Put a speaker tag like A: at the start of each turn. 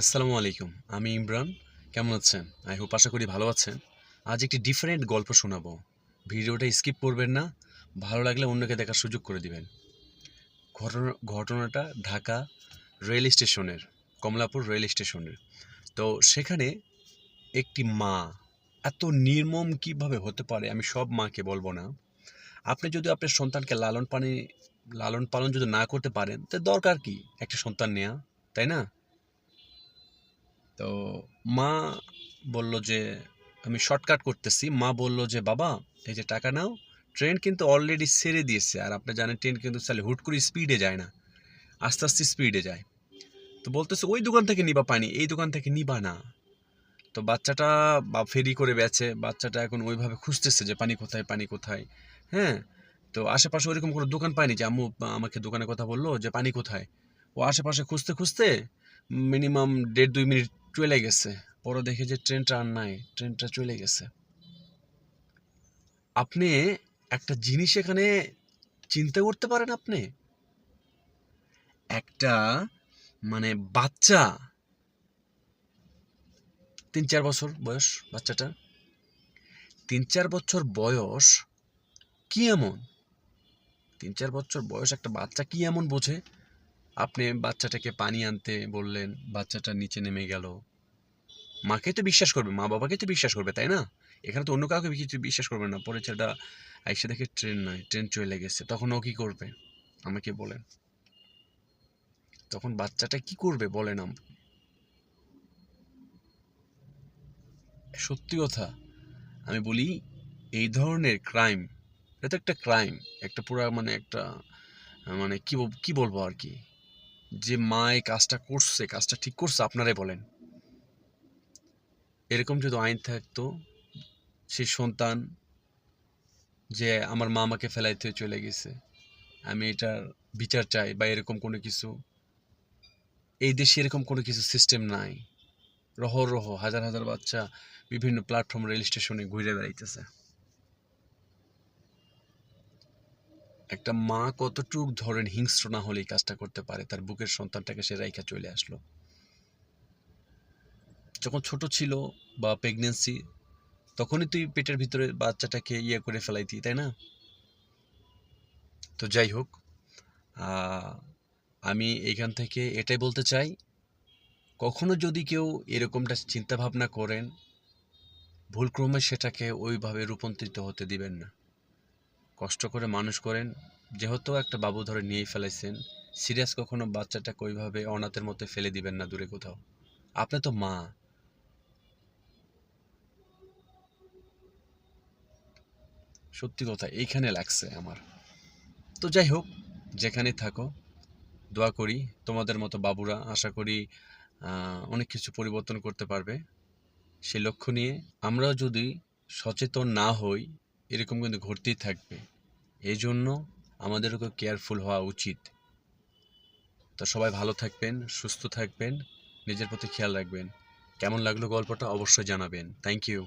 A: আসসালামু আলাইকুম, আমি ইমরান। কেমন আছেন? আই হোপ, আশা করি ভালো আছেন। আজ একটি ডিফারেন্ট গল্প শোনাবো। ভিডিওটা স্কিপ করবেন না, ভালো লাগলে অন্যকে দেখার সুযোগ করে দিবেন। ঘটনা, ঘটনাটা ঢাকা রেল স্টেশনের, কমলাপুর রেল স্টেশনের। তো সেখানে একটি মা, এত নির্মম কীভাবে হতে পারে আমি সব মাকে বলব না। আপনি যদি আপনার সন্তানকে লালন পানি, লালন পালন যদি না করতে পারেন, তো দরকার কি একটা সন্তান নেওয়া তাই না? তো মা বলল যে, আমি শর্টকাট করতেছি। মা বলল যে, বাবা, এই যে টাকা নাও। ট্রেন কিন্তু অলরেডি সেরে দিয়েছে। আর আপনি জানেন ট্রেন কিন্তু চালে হুট করে স্পিডে যায় না। আস্তে আস্তে স্পিডে যায়। তো বলতেছে, ওই দোকান থেকে নিবা পানি, এই দোকান থেকে নিবা না। তো বাচ্চাটা বা ফেরি করে বেচে, বাচ্চাটা এখন ওইভাবে খুঁজতেছে যে, পানি কোথায় পানি কোথায়? হ্যাঁ? তো আশেপাশে ওইরকম কোনো দোকান পায়নি যে, আম্মু আমাকে দোকানের কথা বলল যে, পানি কোথায়? ও আশেপাশে খুঁজতে খুঁজতে মিনিমাম দেড় দুই মিনিট চলে গেছে। পরে দেখে যে ট্রেনটা আর নাই, ট্রেনটা চলে গেছে। আপনি একটা জিনিস এখানে চিন্তা করতে পারেন আপনি? একটা মানে বাচ্চা, তিন চার বছর বয়স বাচ্চাটা, তিন চার বছর বয়স কি এমন? তিন চার বছর বয়স একটা বাচ্চা কি এমন বোঝে? আপনি বাচ্চাটাকে পানি আনতে বললেন, বাচ্চাটা নিচে নেমে গেল। মাকে তো বিশ্বাস করবে, মা বাবাকে তো বিশ্বাস করবে, তাই না? এখানে তো অন্য কাউকে কিছু বিশ্বাস করবে না। পরে ছেলেটা আইসে দেখে ট্রেন নয়, ট্রেন চলে গেছে। তখন ও কি করবে? আমাকে বলেন। তখন বাচ্চাটা কি করবে বলেন আম সত্যি কথা, আমি বলি এই ধরনের ক্রাইম এটা তো একটা ক্রাইম একটা পুরা মানে একটা মানে কি বলব আর কি? যে মা এই কাজটা করছে, কাজটা ঠিক করছে, আপনারাই বলেন। এরকম যদি আইন থাকতো সেই সন্তান যে আমার মা আমাকে ফেলাইতে চলে গেছে, আমি এটার বিচার চাই বা এরকম কোনো কিছু, এই দেশে এরকম কোনো কিছু সিস্টেম নাই। রহ রহ, হাজার হাজার বাচ্চা বিভিন্ন প্ল্যাটফর্ম রেল স্টেশনে ঘুরে বেড়াইতেছে। একটা মা কতটুক ধরেন হিংস্র না হলে এই কাজটা করতে পারে, তার বুকের সন্তানটাকে সে রাইখা চলে আসলো। যখন ছোট ছিল বা প্রেগনেন্সি তখনই তুই পেটের ভিতরে বাচ্চাটাকে ইয়ে করে ফেলাইতি, তাই না? তো যাই হোক আমি এখান থেকে এটাই বলতে চাই, কখনো যদি কেউ এরকমটা চিন্তা ভাবনা করেন, ভুলক্রমে সেটাকে ওইভাবে রূপান্তরিত হতে দিবেন না। কষ্ট করে মানুষ করেন, যেহেতু একটা বাবু ধরে নিয়েই ফেলাইছেন, সিরিয়াস কখনো বাচ্চাটাকে ওইভাবে অনাথের মতো ফেলে দিবেন না দূরে কোথাও? আপনি তো মা। সত্যি কথা, এইখানে লাগছে আমার। তো যাই হোক যেখানে থাকো, দোয়া করি তোমাদের মতো বাবুরা আশা করি অনেক কিছু পরিবর্তন করতে পারবে। সে লক্ষ্য নিয়ে আমরাও যদি সচেতন না হই, এরকম কিন্তু ঘটতেই থাকবে। এই জন্য আমাদেরকে কেয়ারফুল হওয়া উচিত। তো সবাই ভালো থাকবেন, সুস্থ থাকবেন, নিজের প্রতি খেয়াল রাখবেন। কেমন লাগল গল্পটা অবশ্যই জানাবেন। Thank you